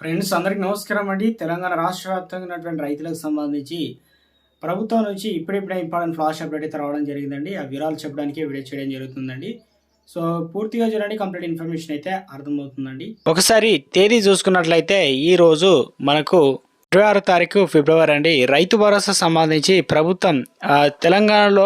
Friends అందరికీ నమస్కారం అండి. తెలంగాణ రాష్ట్ర వ్యాప్తంగా ఉన్నటువంటి రైతులకు సంబంధించి ప్రభుత్వం నుంచి ఇప్పుడిప్పుడే ఇంపార్టెంట్ ఫ్లాష్ అప్డేట్ అయితే రావడం జరిగిందండి. ఆ వివరాలు చెప్పడానికి వీడియో చేయడం జరుగుతుందండి. సో పూర్తిగా చూడండి కంప్లీట్ ఇన్ఫర్మేషన్ అయితే అర్థమవుతుందండి. ఒకసారి తేదీ చూసుకున్నట్లయితే ఈ రోజు మనకు ఇరవై ఆరో తారీఖు ఫిబ్రవరి అండి. రైతు భరోసా సంబంధించి ప్రభుత్వం తెలంగాణలో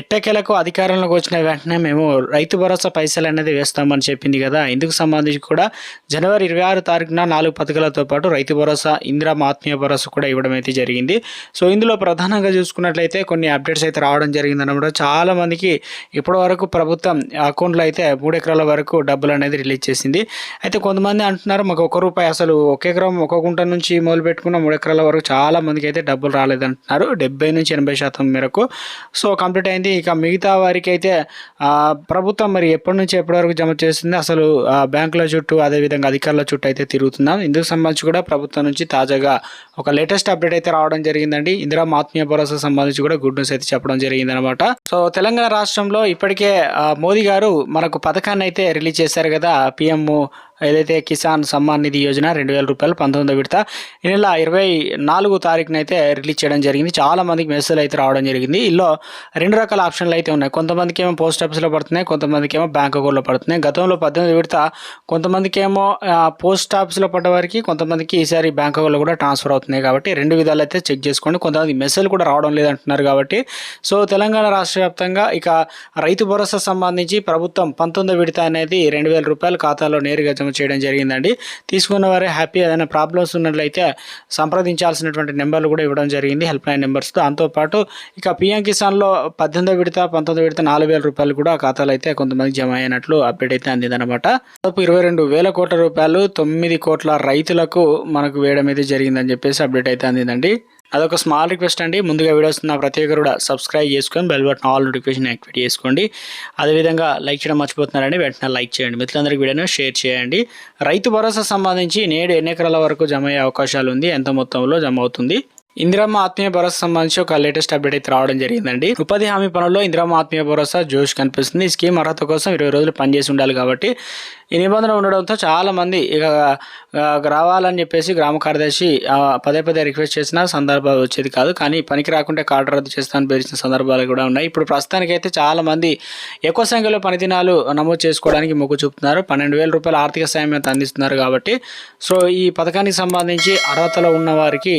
ఎట్టకేలకు అధికారంలోకి వచ్చిన వెంటనే మేము రైతు భరోసా పైసలు అనేది వేస్తామని చెప్పింది కదా. ఇందుకు సంబంధించి కూడా జనవరి ఇరవై ఆరు తారీఖున నాలుగు పథకాలతో పాటు రైతు భరోసా ఇందిరా ఆత్మీయ భరోసా కూడా ఇవ్వడం అయితే జరిగింది. సో ఇందులో ప్రధానంగా చూసుకున్నట్లయితే కొన్ని అప్డేట్స్ అయితే రావడం జరిగింది అనమాట చాలా మందికి ఇప్పటి వరకు ప్రభుత్వం అకౌంట్లో అయితే మూడు ఎకరాల వరకు డబ్బులు అనేది రిలీజ్ చేసింది. అయితే కొంతమంది అంటున్నారు మాకు ఒక రూపాయి అసలు ఒక ఎకరం ఒక గుంట నుంచి మొదలు పెట్టుకున్న మూడు ఎకరాల వరకు చాలా మందికి అయితే డబ్బులు రాలేదంటున్నారు. డెబ్బై నుంచి ఎనభై శాతం మేరకు. సో కంప్లీట్ అయింది. ఇక మిగతా వారికి అయితే ప్రభుత్వం మరి ఎప్పటి నుంచి ఎప్పటి వరకు జమ చేస్తుంది? అసలు బ్యాంకుల చుట్టూ అదేవిధంగా అధికారుల చుట్టూ అయితే తిరుగుతున్నాం. ఇందుకు సంబంధించి కూడా ప్రభుత్వం నుంచి తాజాగా ఒక లేటెస్ట్ అప్డేట్ అయితే రావడం జరిగిందండి. ఇందిరా ఆత్మీయ భరోసా సంబంధించి కూడా గుడ్ న్యూస్ అయితే చెప్పడం జరిగింది అనమాట సో తెలంగాణ రాష్ట్రంలో ఇప్పటికే మోదీ గారు మనకు పథకాన్ని అయితే రిలీజ్ చేశారు కదా పిఎం ఏదైతే కిసాన్ సమ్మాన్ నిధి యోజన రెండు వేల రూపాయలు పంతొమ్మిదో విడత ఈ నెల ఇరవై నాలుగు తారీఖున అయితే రిలీజ్ చేయడం జరిగింది. చాలా మందికి మెసేజ్లు అయితే రావడం జరిగింది. ఇందులో రెండు రకాల ఆప్షన్లు అయితే ఉన్నాయి. కొంతమందికి ఏమో పోస్ట్ ఆఫీస్లో పడుతున్నాయి కొంతమందికి ఏమో బ్యాంక్ అకౌంట్లో పడుతున్నాయి. గతంలో పద్దెనిమిది విడత కొంతమందికి ఏమో పోస్ట్ ఆఫీస్లో పడ్డ వారికి కొంతమందికి ఈసారి బ్యాంక్ అకౌంట్లో కూడా ట్రాన్స్ఫర్ అవుతున్నాయి కాబట్టి రెండు విధాలు అయితే చెక్ చేసుకోండి. కొంతమంది మెసేజ్లు కూడా రావడం లేదంటున్నారు కాబట్టి. సో తెలంగాణ రాష్ట్ర వ్యాప్తంగా ఇక రైతు భరోసా సంబంధించి ప్రభుత్వం పంతొమ్మిదో విడత అనేది రెండు వేల రూపాయల ఖాతాలో నేరుగా జమ చేయడం జరిగిందండి. తీసుకున్న వారే హ్యాపీ ఏదైనా ప్రాబ్లమ్స్ ఉన్నట్లయితే సంప్రదించాల్సినటువంటి నెంబర్లు కూడా ఇవ్వడం జరిగింది హెల్ప్ లైన్ నెంబర్స్ దాంతోపాటు ఇక పిఎం కిసాన్లో పద్దెనిమిదో విడత పంతొమ్మిదో విడత నాలుగు వేల రూపాయలు కూడా ఖాతాలు అయితే కొంతమంది జమ అయినట్లు అప్డేట్ అయితే అందిందనమాట దాదాపు ఇరవై రెండు వేల కోట్ల రూపాయలు తొమ్మిది కోట్ల రైతులకు మనకు వేయడం అయితే జరిగిందని చెప్పేసి అప్డేట్ అయితే అందిందండి. అదొక స్మాల్ రిక్వెస్ట్ అండి. ముందుగా వీడియోస్ నా ప్రతి ఒక్కరు కూడా సబ్స్క్రైబ్ చేసుకొని bell button all notification activate చేసుకోండి. అదేవిధంగా లైక్ చేయడం మర్చిపోతున్నారండి. వెంటనే లైక్ చేయండి. మిత్రులందరికీ వీడియోను షేర్ చేయండి. రైతు భరోసా సంబంధించి నేడు ఎన్ని ఎకరాల వరకు జమ అయ్యే అవకాశాలు ఉంది? ఎంత మొత్తంలో జమ అవుతుంది? ఇందిరమ్మ ఆత్మీయ భరోసా సంబంధించి ఒక లేటెస్ట్ అప్డేట్ అయితే రావడం జరిగిందండి. ఉపాధి హామీ పనుల్లో ఇందిరమ్మ ఆత్మీయ భరోసా జోష్ కనిపిస్తుంది. ఈ స్కీమ్ అర్హత కోసం ఇరవై రోజులు పనిచేసి ఉండాలి కాబట్టి ఈ నిబంధన ఉండడంతో చాలామంది ఇక రావాలని చెప్పేసి గ్రామ కార్యదర్శి పదే పదే రిక్వెస్ట్ చేసిన సందర్భాలు వచ్చేది కాదు. కానీ పనికి రాకుంటే కార్డు రద్దు చేస్తానని బెదిరించిన సందర్భాలు కూడా ఉన్నాయి. ఇప్పుడు ప్రస్తుతానికైతే చాలామంది ఎక్కువ సంఖ్యలో పనిదినాలు నమోదు చేసుకోవడానికి మొగ్గు చూపుతున్నారు. పన్నెండు వేల రూపాయల ఆర్థిక సాయం అయితే అందిస్తున్నారు కాబట్టి. సో ఈ పథకానికి సంబంధించి అర్హతలో ఉన్న వారికి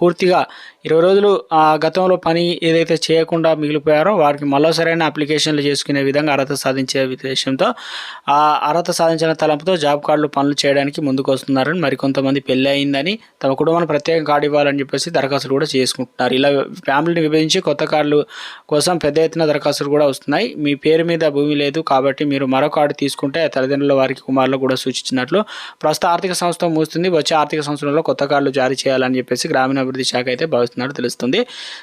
పూర్తిగా ఇరవై రోజులు ఆ గతంలో పని ఏదైతే చేయకుండా మిగిలిపోయారో వారికి మళ్ళీ సరైన అప్లికేషన్లు చేసుకునే విధంగా అర్హత సాధించే ఉద్దేశంతో ఆ అర్హత సాధించిన తలంపుతో జాబ్ కార్డులు పనులు చేయడానికి ముందుకు వస్తున్నారని మరికొంతమంది పెళ్ళి అయిందని తమ కుటుంబాన్ని ప్రత్యేక కార్డు ఇవ్వాలని చెప్పేసి దరఖాస్తులు కూడా చేసుకుంటున్నారు. ఇలా ఫ్యామిలీని విభజించి కొత్త కార్డులు కోసం పెద్ద ఎత్తున దరఖాస్తులు కూడా వస్తున్నాయి. మీ పేరు మీద భూమి లేదు కాబట్టి మీరు మరో కార్డు తీసుకుంటే తల్లిదండ్రుల వారికి కుమారులు కూడా సూచించినట్లు ప్రస్తుత ఆర్థిక సంస్థ మూస్తుంది వచ్చే ఆర్థిక సంవత్సరంలో కొత్త కార్డులు జారీ చేయాలని చెప్పేసి గ్రామీణాభివృద్ధి శాఖ అయితే భావిస్తున్నట్టు తెలుస్తుంది.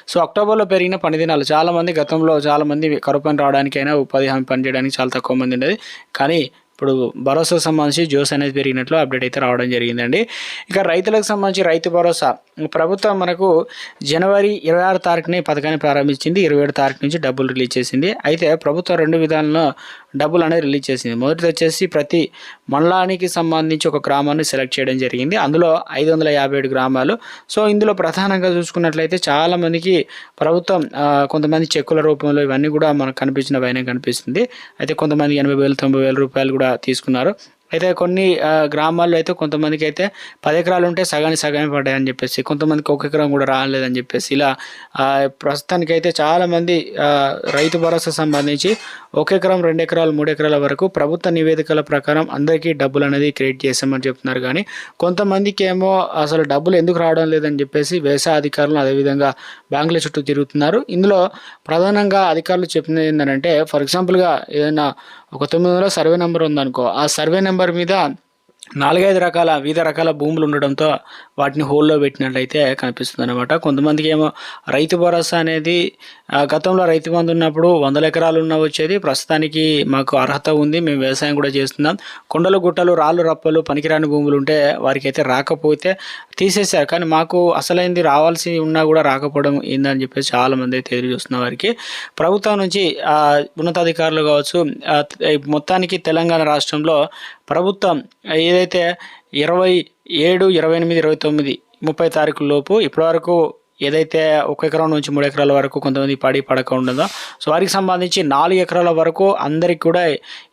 సో అక్టోబర్లో పెరిగిన పని దినాలు చాలామంది గతంలో చాలామంది కరుపని పని రావడానికైనా ఉపాధి హామీ పని చేయడానికి చాలా తక్కువ మంది ఉండేది. కానీ ఇప్పుడు భరోసా సంబంధించి జోస్ అనేది పెరిగినట్లు అప్డేట్ అయితే రావడం జరిగిందండి. ఇక రైతులకు సంబంధించి రైతు భరోసా. ప్రభుత్వం మనకు జనవరి ఇరవై ఆరు తారీఖునే పథకాన్ని ప్రారంభించింది. ఇరవై ఏడు తారీఖు నుంచి డబ్బులు రిలీజ్ చేసింది. అయితే ప్రభుత్వం రెండు విధాలలో డబ్బులు అనేది రిలీజ్ చేసింది. మొదటిది వచ్చేసి ప్రతి మండలానికి సంబంధించి ఒక గ్రామాన్ని సెలెక్ట్ చేయడం జరిగింది. అందులో ఐదు వందల యాభై ఏడు గ్రామాలు. సో ఇందులో ప్రధానంగా చూసుకున్నట్లయితే చాలామందికి ప్రభుత్వం కొంతమంది చెక్కుల రూపంలో ఇవన్నీ కూడా మనకు కనిపించిన పైన కనిపిస్తుంది. అయితే కొంతమంది ఎనభై వేలు తొంభై వేల రూపాయలు కూడా తీసుకున్నారు. అయితే కొన్ని గ్రామాల్లో అయితే కొంతమందికి అయితే పది ఎకరాలు ఉంటే సగానికి సగమే పడ్డాయని చెప్పేసి కొంతమందికి ఒక ఎకరం కూడా రాలేదని చెప్పేసి ఇలా ప్రస్తుతానికి ప్రస్తుతానికైతే చాలామంది రైతు భరోసా సంబంధించి ఒక ఎకరం రెండు ఎకరాలు మూడు ఎకరాల వరకు ప్రభుత్వ నివేదికల ప్రకారం అందరికీ డబ్బులు అనేది క్రియేట్ చేసామని చెప్తున్నారు. కానీ కొంతమందికి ఏమో అసలు డబ్బులు ఎందుకు రావడం లేదని చెప్పేసి వ్యవసాయ అధికారులు అదేవిధంగా బ్యాంకుల చుట్టూ తిరుగుతున్నారు. ఇందులో ప్రధానంగా అధికారులు చెప్పినది ఏంటంటే ఫర్ ఎగ్జాంపుల్గా ఏదైనా ఒక తొమ్మిది వందల సర్వే నెంబర్ ఉందనుకో ఆ సర్వే నెంబర్ మీద నాలుగైదు రకాల వివిధ రకాల భూములు ఉండడంతో వాటిని హోల్లో పెట్టినట్లయితే కనిపిస్తుంది అనమాట కొంతమందికి ఏమో రైతు భరోసా అనేది గతంలో రైతు బంధు ఉన్నప్పుడు వందల ఎకరాలు ఉన్న వచ్చేది. ప్రస్తుతానికి మాకు అర్హత ఉంది. మేము వ్యవసాయం కూడా చేస్తున్నాం. కొండలు గుట్టలు రాళ్ళు రప్పలు పనికిరాని భూములు ఉంటే వారికి అయితే రాకపోతే తీసేశారు. కానీ మాకు అసలైంది రావాల్సి ఉన్నా కూడా రాకపోవడం ఏందని చెప్పేసి చాలా మంది అయితే ఎదురు చూస్తున్న వారికి. ప్రభుత్వం నుంచి ఉన్నతాధికారులు కావచ్చు మొత్తానికి తెలంగాణ రాష్ట్రంలో ప్రభుత్వం ఏదైతే ఇరవై ఏడు ఇరవై ఎనిమిది ఇరవై తొమ్మిది ముప్పై తారీఖుల లోపు ఇప్పటివరకు ఏదైతే ఒక ఎకరం నుంచి మూడు ఎకరాల వరకు కొంతమంది పడి పడక ఉండదో సో వారికి సంబంధించి నాలుగు ఎకరాల వరకు అందరికి కూడా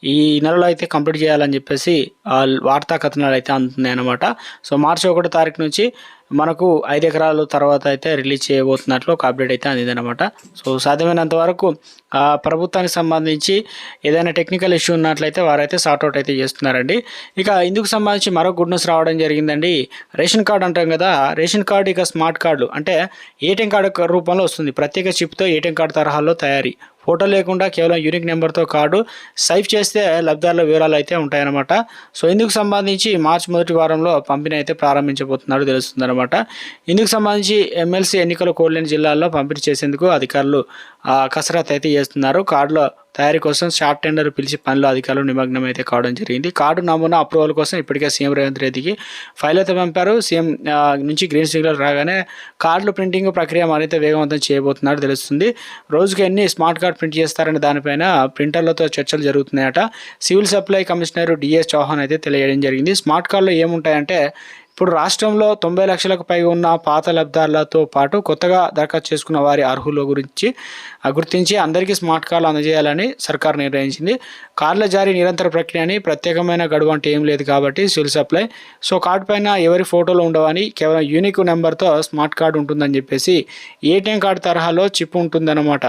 ఈ నెలలో అయితే కంప్లీట్ చేయాలని చెప్పేసి వార్తా కథనాలు అయితే అందుతున్నాయి అనమాట సో మార్చి ఒకటో తారీఖు నుంచి మనకు ఐదు ఎకరాల తర్వాత అయితే రిలీజ్ చేయబోతున్నట్లు ఒక అప్డేట్ అయితే అందిందనమాట సో సాధ్యమైనంత వరకు ప్రభుత్వానికి సంబంధించి ఏదైనా టెక్నికల్ ఇష్యూ ఉన్నట్లయితే వారైతే సార్ట్అవుట్ అయితే చేస్తున్నారండి. ఇక ఇందుకు సంబంధించి మరో గుడ్ న్యూస్ రావడం జరిగిందండి. రేషన్ కార్డు అంటాం కదా రేషన్ కార్డు ఇక స్మార్ట్ కార్డు అంటే ఏటీఎం కార్డు రూపంలో వస్తుంది. ప్రత్యేక చిప్తో ఏటీఎం కార్డు తరహాలో తయారీ. ఫోటో లేకుండా కేవలం యూనిక్ నెంబర్తో కార్డు సైఫ్ చేస్తే లబ్ధారుల వివరాలు అయితే ఉంటాయన్నమాట. సో ఇందుకు సంబంధించి మార్చి మొదటి వారంలో పంపిణీ అయితే ప్రారంభించబోతున్నారు తెలుస్తుందన్నమాట. ఇందుకు సంబంధించి ఎమ్మెల్సీ ఎన్నికల కోల్లేని జిల్లాల్లో పంపిణీ చేసేందుకు అధికారులు కసరత్ కసరత్తు అయితే చేస్తున్నారు. కార్డులో తయారీ కోసం షార్ట్ టెండర్ పిలిచి పనిలో అధికారులు నిమగ్నం అయితే కావడం జరిగింది. కార్డు నమూనా అప్రూవల్ కోసం ఇప్పటికే సీఎం రేవంత్ రెడ్డికి ఫైల్ అయితే పంపారు. సీఎం నుంచి గ్రీన్ సిగ్నల్ రాగానే కార్డులు ప్రింటింగ్ ప్రక్రియ మరింత వేగవంతం చేయబోతున్నట్టు తెలుస్తుంది. రోజుకి ఎన్ని స్మార్ట్ కార్డ్ ప్రింట్ చేస్తారనే దానిపైన ప్రింటర్లతో చర్చలు జరుగుతున్నాయట. Civil supply commissioner D S Chauhan అయితే తెలియజేయడం జరిగింది. స్మార్ట్ కార్డులో ఏముంటాయంటే ఇప్పుడు రాష్ట్రంలో తొంభై లక్షలకు పైగా ఉన్న పాత లబ్ధారులతో పాటు కొత్తగా దరఖాస్తు చేసుకున్న వారి అర్హుల గురించి గుర్తించి అందరికీ స్మార్ట్ కార్డులు అందజేయాలని సర్కార్ నిర్ణయించింది. కార్డుల జారీ నిరంతర ప్రక్రియ అని ప్రత్యేకమైన గడువు అంటే ఏం లేదు కాబట్టి సివిల్ సప్లై. సో కార్డు పైన ఎవరి ఫోటోలు ఉండవని కేవలం యూనిక్ నెంబర్తో స్మార్ట్ కార్డు ఉంటుందని చెప్పేసి ఏటీఎం కార్డు తరహాలో చిప్ ఉంటుందన్నమాట.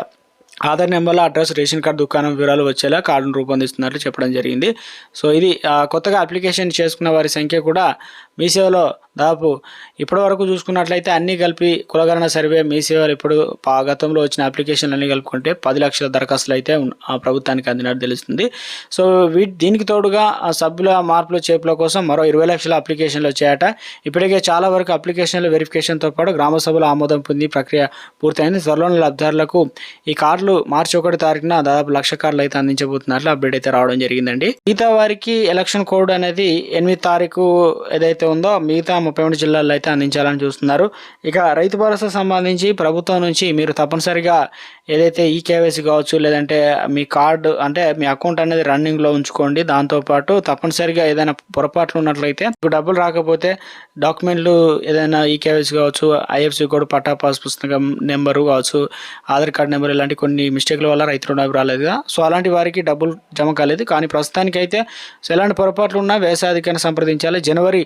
ఆధార్ నెంబర్లో అడ్రస్ రేషన్ కార్డు దుకాణం వివరాలు వచ్చేలా కార్డును రూపొందిస్తున్నట్లు చెప్పడం జరిగింది. సో ఇది కొత్తగా అప్లికేషన్ చేసుకున్న వారి సంఖ్య కూడా మీ సేవలో దాదాపు ఇప్పటి వరకు చూసుకున్నట్లయితే అన్నీ కలిపి కులగణన సర్వే మీ సేవలు ఇప్పుడు గతంలో వచ్చిన అప్లికేషన్లు అన్నీ కలుపుకుంటే పది లక్షల దరఖాస్తులు అయితే ఆ ప్రభుత్వానికి అందినట్టు తెలుస్తుంది. సో వీ దీనికి తోడుగా ఆ సభ్యుల మార్పుల చేపుల కోసం మరో ఇరవై లక్షల అప్లికేషన్లు వచ్చాయట. ఇప్పటికే చాలా వరకు అప్లికేషన్ల వెరిఫికేషన్తో పాటు గ్రామ సభలు ఆమోదం పొంది ప్రక్రియ పూర్తయింది. త్వరలోని లబ్ధిదారులకు ఈ కార్డులు మార్చి ఒకటి తారీఖున దాదాపు లక్ష కార్డులు అయితే అందించబోతున్నట్లు అప్డేట్ అయితే రావడం జరిగిందండి. మిగతా వారికి ఎలక్షన్ కోడ్ అనేది ఎనిమిది తారీఖు ఏదైతే ఉందో మిగతా ముప్పై మూడు జిల్లాల్లో అయితే అందించాలని చూస్తున్నారు. ఇక రైతు భరోసా సంబంధించి ప్రభుత్వం నుంచి మీరు తప్పనిసరిగా ఏదైతే ఈ కేవైసీ కావచ్చు లేదంటే మీ కార్డు అంటే మీ అకౌంట్ అనేది రన్నింగ్లో ఉంచుకోండి. దాంతోపాటు తప్పనిసరిగా ఏదైనా పొరపాట్లు ఉన్నట్లయితే మీకు డబ్బులు రాకపోతే డాక్యుమెంట్లు ఏదైనా ఈ కేవైసీ కావచ్చు ఐఎఫ్సి కోడ్ పట్టా పాస్ పుస్తకం నెంబరు కావచ్చు ఆధార్ కార్డు నెంబర్ ఇలాంటి కొన్ని మిస్టేక్ల వల్ల రైతు రుణాలు రాలేదు కదా. సో అలాంటి వారికి డబ్బులు జమ కాలేదు. కానీ ప్రస్తుతానికి అయితే ఎలాంటి పొరపాట్లు ఉన్నా వ్యవసాయాధికారిని సంప్రదించాలి. జనవరి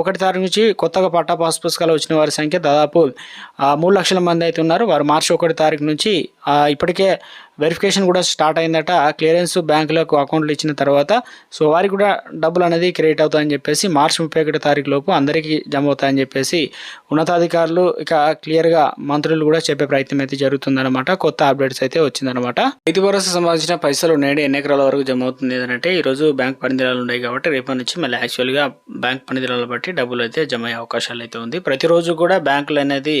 ఒకటి తారీఖు నుంచి కొత్తగా పట్టా పాస్ పుస్తకాలు వచ్చిన వారి సంఖ్య దాదాపు మూడు లక్షల మంది అయితే ఉన్నారు. వారు మార్చి ఒకటి తారీఖు నుంచి ఇప్పటికే వెరిఫికేషన్ కూడా స్టార్ట్ అయిందట. క్లియరెన్స్ బ్యాంకులకు అకౌంట్లు ఇచ్చిన తర్వాత సో వారికి కూడా డబ్బులు అనేది క్రియేట్ అవుతాయని చెప్పేసి మార్చి ముప్పై ఒకటి తారీఖు లోపు అందరికీ జమ అవుతాయని చెప్పేసి ఉన్నతాధికారులు ఇక క్లియర్గా మంత్రులు కూడా చెప్పే ప్రయత్నం అయితే జరుగుతుందన్నమాట. కొత్త అప్డేట్స్ అయితే వచ్చిందనమాట రైతు భరోసా సంబంధించిన పైసలు నేడు ఎన్ని ఎకరాల వరకు జమ అవుతుంది ఏంటంటే ఈ రోజు బ్యాంక్ పనిదినాలు ఉన్నాయి కాబట్టి రేపటి నుంచి మళ్ళీ యాక్చువల్గా బ్యాంక్ పనిదినాలను బట్టి డబ్బులు అయితే జమ అయ్యే అవకాశాలు అయితే ఉంది. ప్రతిరోజు కూడా బ్యాంకులు అనేది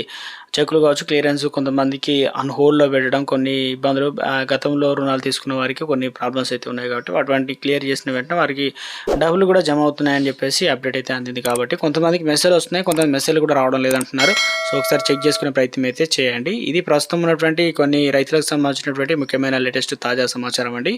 చెక్కులు కావచ్చు క్లియరెన్స్ కొంతమందికి అన్ హోల్డ్లో పెట్టడం కొన్ని ఇబ్బందులు గతంలో రుణాలు తీసుకున్న వారికి కొన్ని ప్రాబ్లమ్స్ అయితే ఉన్నాయి కాబట్టి అటువంటి క్లియర్ చేసిన వెంటనే వారికి డబ్బులు కూడా జమ అవుతున్నాయని చెప్పేసి అప్డేట్ అయితే అందింది కాబట్టి కొంతమందికి మెసేజ్ వస్తున్నాయి కొంతమంది మెసేజ్ కూడా రావడం లేదంటున్నారు. సో ఒకసారి చెక్ చేసుకునే ప్రయత్నం అయితే చేయండి. ఇది ప్రస్తుతం ఉన్నటువంటి కొన్ని రైతులకు సంబంధించినటువంటి ముఖ్యమైన లేటెస్ట్ తాజా సమాచారం అండి.